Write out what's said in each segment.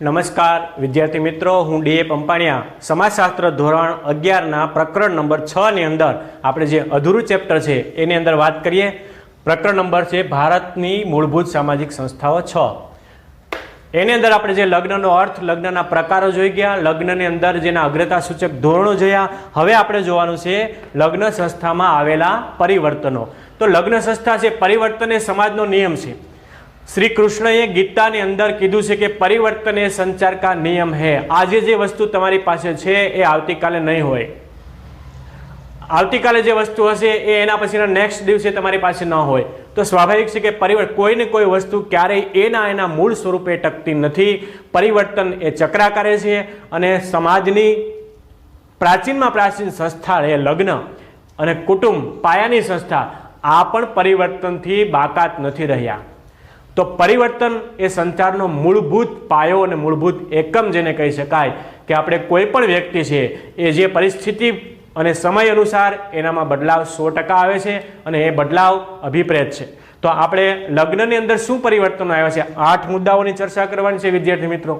નમસ્કાર, વિદ્યાર્થી મિત્રો, હું ડીએ પંપાણિયા. સમાજશાસ્ત્ર ધોરણ અગિયારના પ્રકરણ નંબર છની અંદર આપણે જે અધૂરું ચેપ્ટર છે, એની અંદર વાત કરીએ. પ્રકરણ નંબર છે, ભારતની મૂળભૂત સામાજિક સંસ્થાઓ છ. એની અંદર આપણે જે લગ્નનો અર્થ, લગ્નના પ્રકારો જોઈ ગયા, લગ્નની અંદર જેના અગ્રતા સૂચક ધોરણો જોયા. હવે આપણે જોવાનું છે, લગ્ન સંસ્થામાં આવેલા પરિવર્તનો. તો લગ્ન સંસ્થા છે, પરિવર્તન એ સમાજનો નિયમ છે. શ્રી કૃષ્ણએ ગીતાની અંદર કીધું છે કે પરિવર્તન એ સંચાર કા નિયમ હે. આજે જે વસ્તુ તમારી પાસે છે, એ આવતીકાલે નહીં હોય. આવતીકાલે જે વસ્તુ હશે, એ એના પછીના નેક્સ્ટ દિવસે તમારી પાસે ન હોય. તો સ્વાભાવિક છે કે પરિવર્તન કોઈને કોઈ વસ્તુ ક્યારેય એના એના મૂળ સ્વરૂપે ટકતી નથી. પરિવર્તન એ ચક્રાકારે છે અને સમાજની પ્રાચીનમાં પ્રાચીન સંસ્થા એ લગ્ન અને કુટુંબ, પાયાની સંસ્થા, આ પણ પરિવર્તનથી બાકાત નથી રહ્યા. તો પરિવર્તન એ સંચારનો મૂળભૂત પાયો અને મૂળભૂત એકમ જેને કહી શકાય કે આપણે કોઈ પણ વ્યક્તિ છે, એ જે પરિસ્થિતિ અને સમય અનુસાર એનામાં બદલાવ સો ટકા આવે છે અને એ બદલાવ અભિપ્રેત છે. તો આપણે લગ્નની અંદર શું પરિવર્તનો આવ્યા છે? આઠ મુદ્દાઓની ચર્ચા કરવાની છે, વિદ્યાર્થી મિત્રો.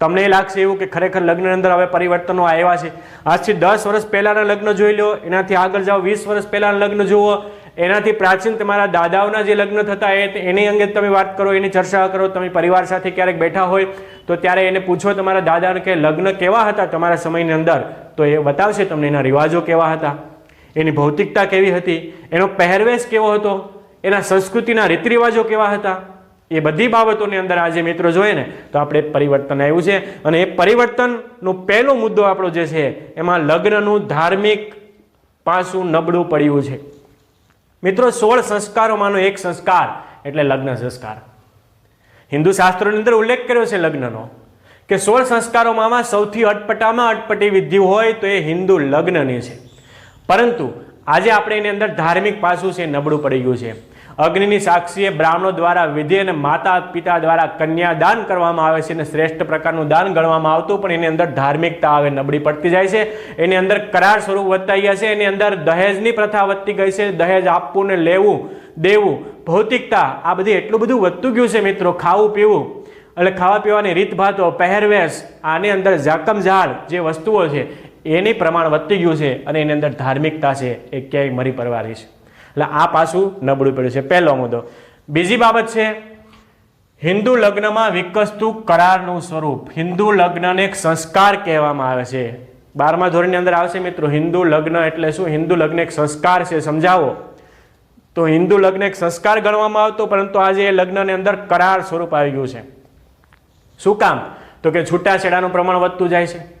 તમને એ લાગશે એવું કે ખરેખર લગ્નની અંદર હવે પરિવર્તનો આવ્યા છે. આજથી દસ વર્ષ પહેલાંના લગ્ન જોઈ લો, એનાથી આગળ જાઓ, વીસ વર્ષ પહેલાંના લગ્ન જુઓ એનાથી પ્રાચીન તમારા દાદાઓના જે લગ્ન થતા એ એની અંગે તમે વાત કરો, એની ચર્ચા કરો, તમે પરિવાર સાથે ક્યારેક બેઠા હોય, તો ત્યારે એને પૂછો તમારા દાદાને કે લગ્ન કેવા હતા તમારા સમયની અંદર? તો એ બતાવશે તમને એના રિવાજો કેવા હતા, એની ભૌતિકતા કેવી હતી, એનો પહેરવેશ કેવો હતો, એના સંસ્કૃતિના રીત રિવાજો કેવા હતા, એ બધી બાબતોની અંદર આજે મિત્રો જોઈએ ને, તો આપણે પરિવર્તન આવ્યું છે અને એ પરિવર્તનનો પહેલો મુદ્દો આપણો જે છે, એમાં લગ્નનું ધાર્મિક પાસું નબળું પડ્યું છે. મિત્રો, સોળ સંસ્કારોમાંનો એક સંસ્કાર એટલે લગ્ન સંસ્કાર. હિન્દુ શાસ્ત્રોની અંદર ઉલ્લેખ કર્યો છે લગ્નનો કે સોળ સંસ્કારોમાં સૌથી અટપટામાં અટપટી વિધિ હોય તો એ હિન્દુ લગ્નની છે. પરંતુ આજે આપણે એની અંદર ધાર્મિક પાસું છે નબળું પડી ગયું છે. અગ્નિની સાક્ષીએ બ્રાહ્મણો દ્વારા વિધિ અને માતા પિતા દ્વારા કન્યાદાન કરવામાં આવે છે અને શ્રેષ્ઠ પ્રકારનું દાન ગણવામાં આવતું, પણ એની અંદર ધાર્મિકતા આવે, નબળી પડતી જાય છે. એની અંદર કરાર સ્વરૂપ વધતા ગયા છે. એની અંદર દહેજની પ્રથા વધતી ગઈ છે. દહેજ આપવું ને લેવું, દેવું, ભૌતિકતા, આ બધી એટલું બધું વધતું ગયું છે મિત્રો. ખાવું, પીવું, એટલે ખાવા પીવાની રીતભાતો પહેરવેશ, આની અંદર ઝાકમ ઝાડ જે વસ્તુઓ છે, એની પ્રમાણ વધતી ગયું છે અને એની અંદર ધાર્મિકતા છે. એ ક્યાંય મરી પરવારી છે. એટલે આ પાછું નબળું પડ્યું છે. પહેલો મુદ્દો. બીજી બાબત છે, હિન્દુ લગ્નમાં વિકસતું કરારનું સ્વરૂપ. હિન્દુ લગ્નને એક સંસ્કાર કહેવામાં આવે છે. બારમા ધોરણની અંદર આવશે મિત્રો, હિન્દુ લગ્ન એટલે શું? હિન્દુ લગ્ન એક સંસ્કાર છે, સમજાવો. તો હિન્દુ લગ્ન એક સંસ્કાર ગણવામાં આવતો, પરંતુ આજે એ લગ્નની અંદર કરાર સ્વરૂપ આવી ગયું છે. શું કામ? તો કે છૂટાછેડાનું પ્રમાણ વધતું જાય છે.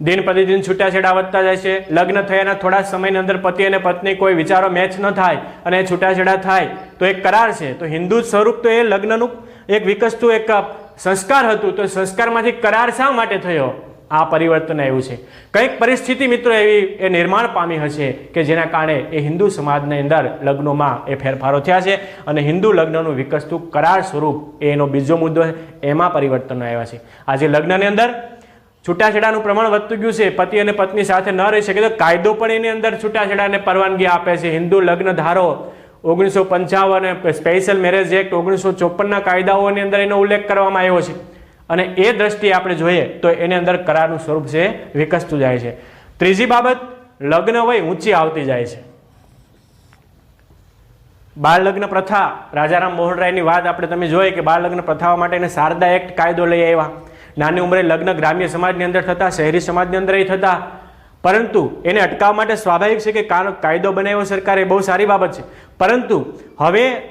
દિન પ્રતિદિન છૂટાછેડા વધતા જાય છે. લગ્ન થયાના થોડા સમયની અંદર પતિ અને પત્ની કોઈ વિચારો મેચ ન થાય અને છૂટાછેડા થાય. તો એક કરાર છે. તો હિન્દુ સ્વરૂપ તો એ લગ્નનું એક વિકસતું એક સંસ્કાર હતું. તો સંસ્કારમાંથી કરાર શા માટે થયો? આ પરિવર્તન આવ્યું છે. કંઈક પરિસ્થિતિ મિત્રો એવી એ નિર્માણ પામી હશે કે જેના કારણે એ હિન્દુ સમાજની અંદર લગ્નોમાં એ ફેરફારો થયા છે અને હિન્દુ લગ્નનું વિકસતું કરાર સ્વરૂપ એનો બીજો મુદ્દો એમાં પરિવર્તનો આવ્યા છે. આજે લગ્નની અંદર છૂટાછેડાનું પ્રમાણ વધતું ગયું છે. પતિ અને પત્ની સાથે ન રહી શકે તો કાયદો પણ એની અંદર છૂટાછેડાને પરવાનગી આપે છે. હિન્દુ લગ્ન ધારો ઓગણીસો પંચાવન સ્પેશિયલ મેરેજ એક્ટ ઓગણીસો ચોપનના કાયદાઓની અંદર એનો ઉલ્લેખ કરવામાં આવ્યો છે. અને એ દ્રષ્ટિએ આપણે જોઈએ તો એની અંદર કરારનું સ્વરૂપ છે, વિકસતું જાય છે. ત્રીજી બાબત, લગ્ન વય ઊંચી આવતી જાય છે. બાળ લગ્ન પ્રથા, રાજારામ મોહનરાયની વાત આપણે તમે જોઈએ કે બાળ લગ્ન પ્રથાઓ માટે એને શારદા એક્ટ કાયદો લઈ આવ્યા. નાની ઉંમરે લગ્ન ગ્રામ્ય સમાજની અંદર થતા, શહેરી સમાજની અંદર થતા. પરંતુ એને અટકાવવા માટે સ્વાભાવિક છે કા- કાયદો બનાવ્યો સરકારે બહુ સારી બાબત છે. પરંતુ હવે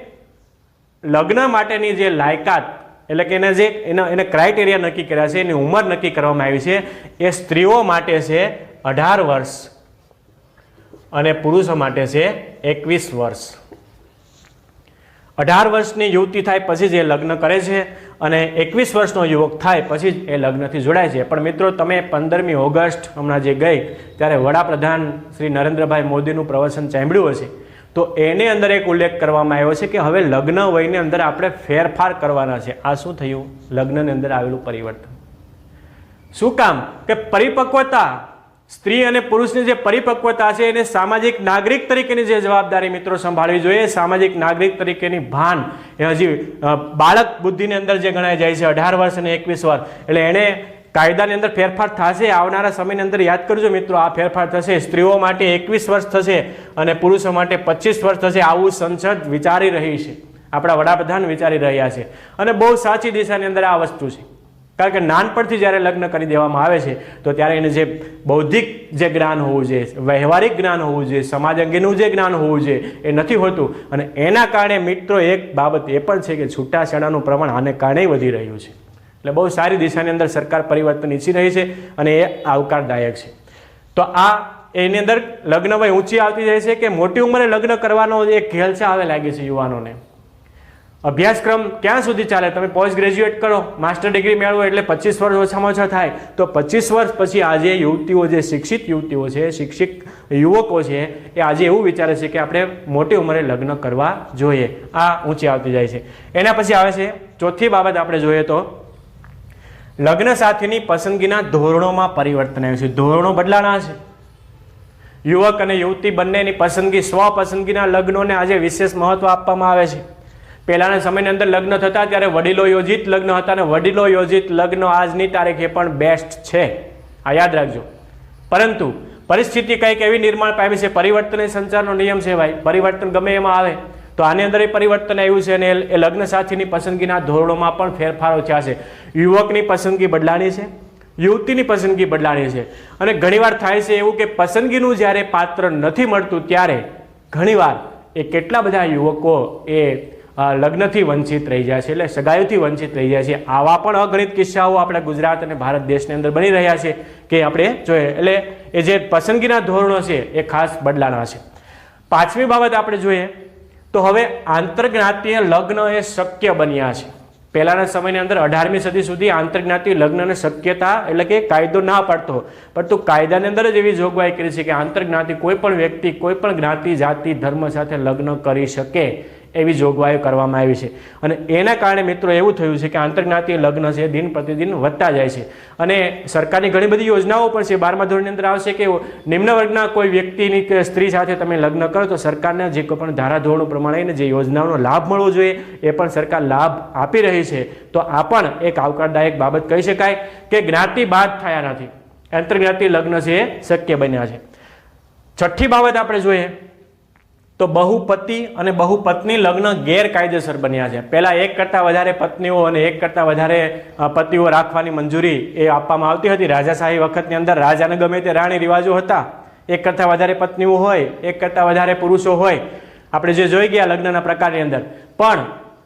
લગ્ન માટેની જે લાયકાત, એટલે કે એને જે એના એને ક્રાઇટેરિયા નક્કી કર્યા છે, એની ઉંમર નક્કી કરવામાં આવી છે, એ સ્ત્રીઓ માટે છે અઢાર વર્ષ અને પુરુષો માટે છે એકવીસ વર્ષ. અઢાર વર્ષની યુવતી થાય પછી જે લગ્ન કરે છે અને એકવીસ વર્ષનો યુવક થાય પછી જ એ લગ્નથી જોડાય છે. પણ મિત્રો, તમે પંદરમી ઓગસ્ટ હમણાં જે ગઈ, ત્યારે વડાપ્રધાન શ્રી નરેન્દ્રભાઈ મોદીનું પ્રવચન સાંભળ્યું હશે. તો એને અંદર એક ઉલ્લેખ કરવામાં આવ્યો છે કે હવે લગ્ન વયની અંદર આપણે ફેરફાર કરવાના છે. આ શું થયું? લગ્નની અંદર આવેલું પરિવર્તન. શું કામ? કે પરિપક્વતા સ્ત્રી અને પુરુષની જે પરિપક્વતા છે, એને સામાજિક નાગરિક તરીકેની જે જવાબદારી મિત્રો સંભાળવી જોઈએ. સામાજિક નાગરિક તરીકેની ભાન એ હજી બાળક બુદ્ધિની અંદર જે ગણાય જાય છે, અઢાર વર્ષ અને એકવીસ વર્ષ. એટલે એણે કાયદાની અંદર ફેરફાર થશે, આવનારા સમયની અંદર યાદ કરજો મિત્રો, આ ફેરફાર થશે. સ્ત્રીઓ માટે એકવીસ વર્ષ થશે અને પુરુષો માટે પચીસ વર્ષ થશે. આવું સંસદ વિચારી રહી છે. આપણા વડાપ્રધાન વિચારી રહ્યા છે. અને બહુ સાચી દિશાની અંદર આ વસ્તુ છે. કારણ કે નાનપણથી જ્યારે લગ્ન કરી દેવામાં આવે છે, તો ત્યારે એને જે બૌદ્ધિક જે જ્ઞાન હોવું જોઈએ, વ્યવહારિક જ્ઞાન હોવું જોઈએ, સમાજ અંગેનું જે જ્ઞાન હોવું જોઈએ, એ નથી હોતું. અને એના કારણે મિત્રો, એક બાબત એ પણ છે કે છૂટાછેડાનું પ્રમાણ આને કારણે વધી રહ્યું છે. એટલે બહુ સારી દિશાની અંદર સરકાર પરિવર્તન ઈચ્છી રહી છે અને એ આવકારદાયક છે. તો આ એની અંદર લગ્ન વય ઊંચી આવતી જાય છે કે મોટી ઉંમરે લગ્ન કરવાનો એક ઘેલછા આવે લાગે છે યુવાનોને. અભ્યાસક્રમ ક્યાં સુધી ચાલે? તમે પોસ્ટ ગ્રેજ્યુએટ કરો માસ્ટર ડિગ્રી મેળવો એટલે પચીસ વર્ષ ઓછામાં ઓછા થાય. તો પચીસ વર્ષ પછી આજે યુવતીઓ જે, શિક્ષિત યુવતીઓ છે, શિક્ષિત યુવકો છે, એ આજે એવું વિચારે છે કે આપણે મોટી ઉંમરે લગ્ન કરવા જોઈએ. આ ઊંચી આવતી જાય છે. એના પછી આવે છે, ચોથી બાબત આપણે જોઈએ તો, લગ્ન સાથીની પસંદગીના ધોરણોમાં પરિવર્તન આવ્યું છે. ધોરણો બદલાણા છે. યુવક અને યુવતી બંનેની પસંદગી, સ્વ પસંદગીના લગ્નોને આજે વિશેષ મહત્વ આપવામાં આવે છે. પહેલાના સમયની અંદર લગ્ન થતા ત્યારે વડીલો યોજિત લગ્ન હતા અને વડીલો યોજિત લગ્ન આજની તારીખે પણ બેસ્ટ છે. આ યાદ રાખજો. પરંતુ પરિસ્થિતિ કંઈક એવી નિર્માણ પામી છે, પરિવર્તન એ સંચારનો નિયમ છે ભાઈ. પરિવર્તન ગમે એમાં આવે, તો આની અંદર એ પરિવર્તન આવ્યું છે અને એ લગ્ન સાથીની પસંદગીના ધોરણોમાં પણ ફેરફારો થયા છે. યુવકની પસંદગી બદલાણી છે, યુવતીની પસંદગી બદલાણી છે. અને ઘણીવાર થાય છે એવું કે પસંદગીનું જ્યારે પાત્ર નથી મળતું ત્યારે ઘણીવાર એ કેટલા બધા યુવકો એ લગ્નથી વંચિત રહી જાય છે, એટલે સગાઈઓથી વંચિત રહી જાય છે. આવા પણ અગણિત કિસ્સાઓ આપણે ગુજરાત અને ભારત દેશની અંદર બની રહ્યા છે કે આપણે જોઈએ. એટલે એ જે પસંદગીના ધોરણો છે એ ખાસ બદલાના છે. પાંચમી બાબત આપણે જોઈએ તો હવે આંતરજ્ઞાતીય લગ્ન એ શક્ય બન્યા છે. પહેલાના સમયની અંદર અઢારમી સદી સુધી આંતરજ્ઞાતીય લગ્નની શક્યતા એટલે કે કાયદો ના પડતો. પરંતુ કાયદાની અંદર જ એવી જોગવાઈ કરી છે કે આંતરજ્ઞાતિ કોઈ પણ વ્યક્તિ, કોઈ પણ જ્ઞાતિ, જાતિ, ધર્મ સાથે લગ્ન કરી શકે. એવી જોગવાઈઓ કરવામાં આવી છે. અને એના કારણે મિત્રો એવું થયું છે કે આંતરજ્ઞાતીય લગ્ન છે, દિન પ્રતિદિન વધતા જાય છે. અને સરકારની ઘણી બધી યોજનાઓ પણ છે. બારમા ધોરણની અંદર આવશે કે નિમ્ન વર્ગના કોઈ વ્યક્તિની કે સ્ત્રી સાથે તમે લગ્ન કરો તો સરકારના જે કોઈ પણ ધારાધોરણો પ્રમાણે જે યોજનાઓનો લાભ મળવો જોઈએ, એ પણ સરકાર લાભ આપી રહી છે. તો આ પણ એક આવકારદાયક બાબત કહી શકાય કે જ્ઞાતિ બાદ થયા નથી. આંતરજ્ઞાતિ લગ્ન છે એ શક્ય બન્યા છે. છઠ્ઠી બાબત આપણે જોઈએ. તો બહુપતિ અને બહુપત્ની લગ્ન ગેરકાયદેસર બન્યા છે. પહેલાં એક કરતાં વધારે પત્નીઓ અને એક કરતાં વધારે પતિઓ રાખવાની મંજૂરી એ આપવામાં આવતી હતી. રાજાશાહી વખતની અંદર રાજાને ગમે તે રાણી રિવાજો હતા. એક કરતાં વધારે પત્નીઓ હોય, એક કરતાં વધારે પુરુષો હોય. આપણે જે જોઈ ગયા લગ્નના પ્રકારની અંદર. પણ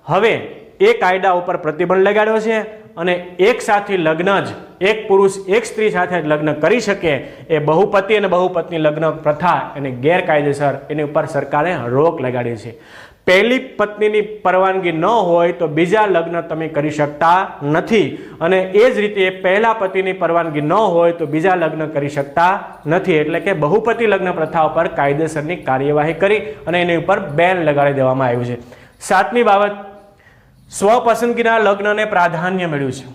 હવે એ કાયદા ઉપર પ્રતિબંધ લગાડ્યો છે. અને એક સાથે લગ્ન જ, એક પુરુષ, એક સ્ત્રી સાથે લગ્ન કરી શકે એ બહુપતિ અને બહુપત્ની લગ્ન પ્રથા એને ગેરકાયદેસર એની ઉપર સરકારે રોક લગાડી છે. પહેલી પત્નીની પરવાનગી ન હોય તો બીજા લગ્ન તમે કરી શકતા નથી અને એ જ રીતે પહેલા પતિની પરવાનગી ન હોય તો બીજા લગ્ન કરી શકતા નથી. એટલે કે બહુપતિ લગ્ન પ્રથા ઉપર કાયદેસરની કાર્યવાહી કરી અને એની ઉપર બેન લગાડી દેવામાં આવ્યું છે. સાતમી બાબત સ્વપસંદગીના લગ્નને પ્રાધાન્ય મળ્યું છે.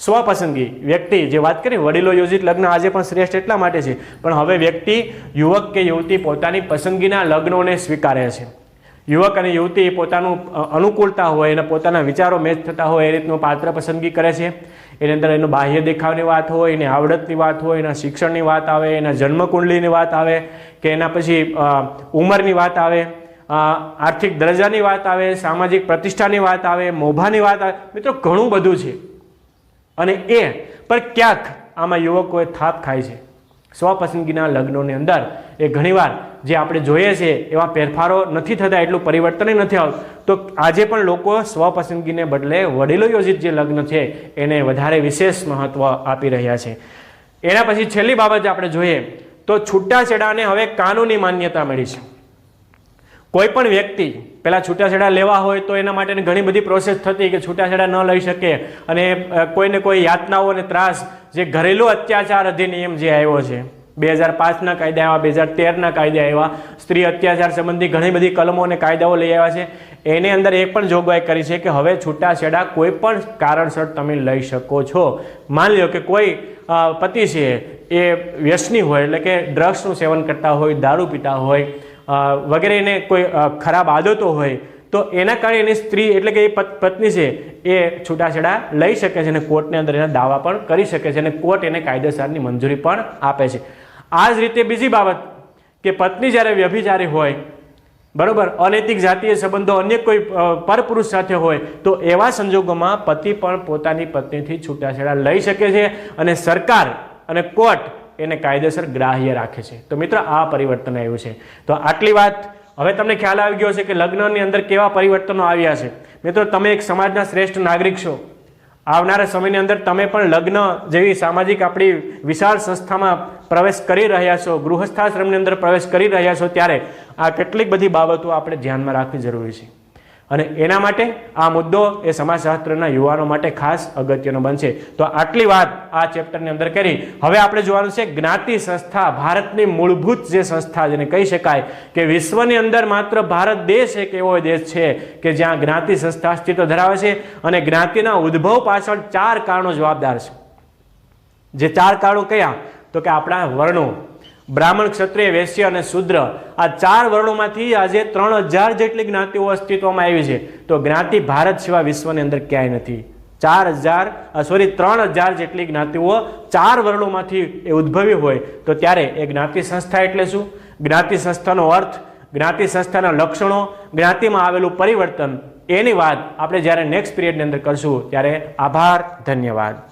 સ્વપસંદગી, વ્યક્તિ, જે વાત કરી, વડીલો યોજિત લગ્ન આજે પણ શ્રેષ્ઠ એટલા માટે છે, પણ હવે વ્યક્તિ, યુવક કે યુવતી પોતાની પસંદગીના લગ્નોને સ્વીકારે છે. યુવક અને યુવતી પોતાનું અનુકૂળતા હોય અને પોતાના વિચારો મેચ થતા હોય, એ રીતનું પાત્ર પસંદગી કરે છે. એની અંદર એનું બાહ્ય દેખાવની વાત હોય, એની આવડતની વાત હોય, એના શિક્ષણની વાત આવે, એના જન્મકુંડલીની વાત આવે, કે એના પછી ઉંમરની વાત આવે. આર્થિક દરજ્જાની વાત આવે, સામાજિક પ્રતિષ્ઠાની વાત આવે, મોભાની વાત આવે, મિત્રો ઘણું બધું છે. અને એ પણ ક્યાંક આમાં યુવકોએ થાપ ખાય છે. સ્વપસંદગીના લગ્નોની અંદર એ ઘણીવાર જે આપણે જોઈએ છે, એવા ફેરફારો નથી થતા, એટલું પરિવર્તન નથી આવતું. તો આજે પણ લોકો સ્વપસંદગીને બદલે વડીલો યોજિત જે લગ્ન છે, એને વધારે વિશેષ મહત્વ આપી રહ્યા છે. એના પછી છેલ્લી બાબત આપણે જોઈએ, તો છૂટાછેડાને હવે કાનૂની માન્યતા મળી છે. કોઈ પણ વ્યક્તિ પહેલાં છૂટાછેડા લેવા હોય તો એના માટેની ઘણી બધી પ્રોસેસ થતી કે છૂટાછેડા ન લઈ શકે. અને કોઈને કોઈ યાતનાઓ અને ત્રાસ, જે ઘરેલું અત્યાચાર અધિનિયમ જે આવ્યો છે, બે હજાર પાંચના કાયદા આવ્યા, બે હજાર તેરના કાયદા આવ્યા, સ્ત્રી અત્યાચાર સંબંધી ઘણી બધી કલમો અને કાયદાઓ લઈ આવ્યા છે. એની અંદર એ પણ જોગવાઈ કરી છે કે હવે છૂટાછેડા કોઈ પણ કારણસર તમે લઈ શકો છો. માની લો કે કોઈ પતિ છે એ વ્યસની હોય એટલે કે ડ્રગ્સનું સેવન કરતા હોય, દારૂ પીતા હોય અ, વગેરે એને કોઈ ખરાબ આદતો હોય તો એના કારણે એની સ્ત્રી એટલે કે એ પત્ની છે એ છૂટાછેડા લઈ શકે છે અને કોર્ટની અંદર એના દાવા પણ કરી શકે છે અને કોર્ટ એને કાયદેસરની મંજૂરી પણ આપે છે. આ જ રીતે બીજી બાબત કે પત્ની જ્યારે વ્યભિચારી હોય બરોબર અનૈતિક જાતીય સંબંધો અન્ય કોઈ પરપુરુષ સાથે હોય તો એવા સંજોગોમાં પતિ પણ પોતાની પત્નીથી છૂટાછેડા લઈ શકે છે અને સરકાર અને કોર્ટ એને કાયદેસર ગ્રાહ્ય રાખે છે. તો મિત્રો, આ પરિવર્તન આવ્યું છે. તો આટલી વાત હવે તમને ખ્યાલ આવી ગયો છે કે લગ્નની અંદર કેવા પરિવર્તનો આવ્યા છે. મિત્રો, તમે એક સમાજના શ્રેષ્ઠ નાગરિક છો. આવનારા સમયની અંદર તમે પણ લગ્ન જેવી સામાજિક આપણી વિશાળ સંસ્થામાં પ્રવેશ કરી રહ્યા છો, ગૃહસ્થાશ્રમની અંદર પ્રવેશ કરી રહ્યા છો, ત્યારે આ કેટલીક બધી બાબતો આપણે ધ્યાનમાં રાખવી જરૂરી છે. અને એના માટે આ મુદ્દો એ સમાજશાસ્ત્રના યુવાનો માટે ખાસ અગત્યનો બનશે. તો આટલી વાત આ ચેપ્ટરની અંદર કરી. હવે આપણે જોવાનું છે જ્ઞાતિ સંસ્થા ભારતની મૂળભૂત જે સંસ્થા જેને કહી શકાય કે વિશ્વની અંદર માત્ર ભારત દેશ એક એવો દેશ છે કે જ્યાં જ્ઞાતિ સંસ્થા અસ્તિત્વ ધરાવે છે અને જ્ઞાતિના ઉદ્ભવ પાછળ ચાર કારણો જવાબદાર છે. જે ચાર કારણો કયા? તો કે આપણા વર્ણો. બ્રાહ્મણ ક્ષત્રિય, વૈશ્ય અને શુદ્ર. આ ચાર વર્ણોમાંથી આજે ત્રણ હજાર જેટલી જ્ઞાતિઓ અસ્તિત્વમાં આવી છે. તો જ્ઞાતિ ભારત સિવાય વિશ્વની અંદર ક્યાંય નથી. ચાર હજાર સોરી ત્રણ હજાર જેટલી જ્ઞાતિઓ ચાર વર્ણોમાંથી એ ઉદ્ભવી હોય. તો ત્યારે એ જ્ઞાતિ સંસ્થા એટલે શું? જ્ઞાતિ સંસ્થાનો અર્થ, જ્ઞાતિ સંસ્થાના લક્ષણો, જ્ઞાતિમાં આવેલું પરિવર્તન. એની વાત આપણે જ્યારે નેક્સ્ટ પિરિયડની અંદર કરશું. ત્યારે આભાર, ધન્યવાદ.